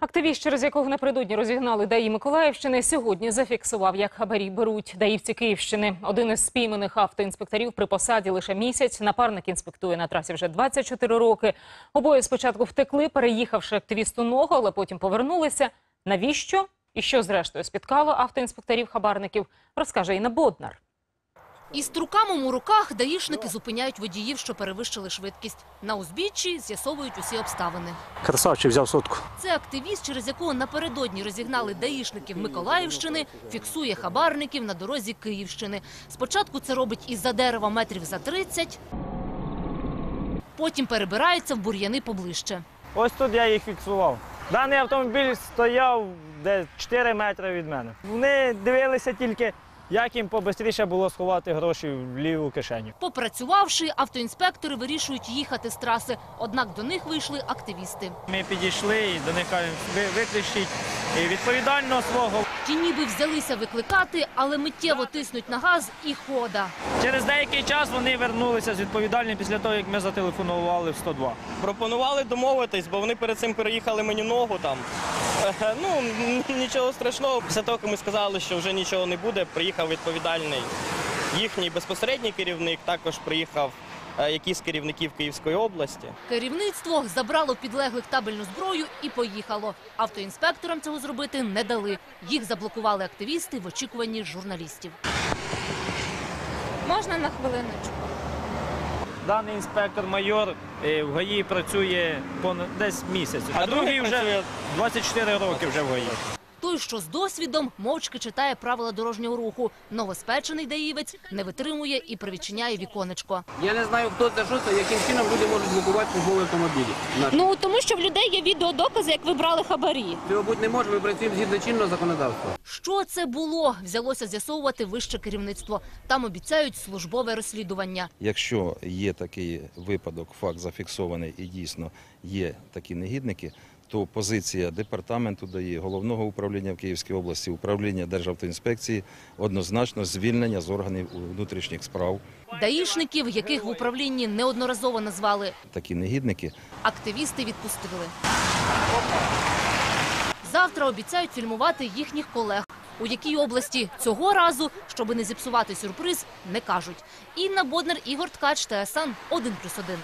Активіст, через якого напередодні розігнали ДАІ Миколаївщини, сьогодні зафіксував, як хабарі беруть даївці Київщини. Один із спійманих автоінспекторів при посаді лише місяць. Напарник інспектує на трасі вже 24 роки. Обоє спочатку втекли, переїхавши активісту ногу, але потім повернулися. Навіщо і що зрештою спіткало автоінспекторів-хабарників, розкаже Інна Боднар. Із трукамом у руках даїшники зупиняють водіїв, що перевищили швидкість. На узбіччі з'ясовують усі обставини. Красавчик взяв сотку. Це активіст, через якого напередодні розігнали даїшників Миколаївщини, фіксує хабарників на дорозі Київщини. Спочатку це робить із-за дерева метрів за 30, потім перебирається в бур'яни поближче. Ось тут я їх фіксував. Даний автомобіль стояв десь 4 метри від мене. Вони дивилися тільки, як їм побистріше було сховати гроші в ліву кишеню. Попрацювавши, автоінспектори вирішують їхати з траси. Однак до них вийшли активісти. Ми підійшли і до них кажуть, ви виключіть і відповідально свого. Ті ніби взялися викликати, але миттєво тиснуть на газ і хода. Через деякий час вони вернулися з відповідальним після того, як ми зателефонували в 102. Пропонували домовитись, бо вони перед цим переїхали мені ногу там. Е, Ну, нічого страшного. Після того, як ми сказали, що вже нічого не буде, приїхав відповідальний їхній безпосередній керівник, також приїхав е, якийсь з керівників Київської області. Керівництво забрало підлеглих табельну зброю і поїхало. Автоінспекторам цього зробити не дали. Їх заблокували активісти в очікуванні журналістів. Можна на хвилиночку? Даний інспектор майор е, в ГАІ працює понад десь місяць, а, А другий вже працює 24 роки вже в ГАІ. Той, що з досвідом, мовчки читає правила дорожнього руху. Новоспечений даївець не витримує і привідчиняє віконечко. Я не знаю, хто це, що це, яким чином люди можуть блокувати службові автомобілі. Наші. Ну тому що в людей є відеодокази, як ви брали хабарі. Цього бути не може, ми працюємо згідно чинного законодавства. Що це було? Взялося з'ясовувати вище керівництво. Там обіцяють службове розслідування. Якщо є такий випадок, факт зафіксований і дійсно є такі негідники, то позиція департаменту дає головного управління в Київській області, управління Державтоінспекції однозначно звільнення з органів внутрішніх справ. Даїшників, яких в управлінні неодноразово назвали, Такі негідники активісти відпустили. Завтра обіцяють фільмувати їхніх колег. У якій області цього разу, щоби не зіпсувати сюрприз, не кажуть. Інна Боднер, Ігор Ткач, ТСН 1+,1.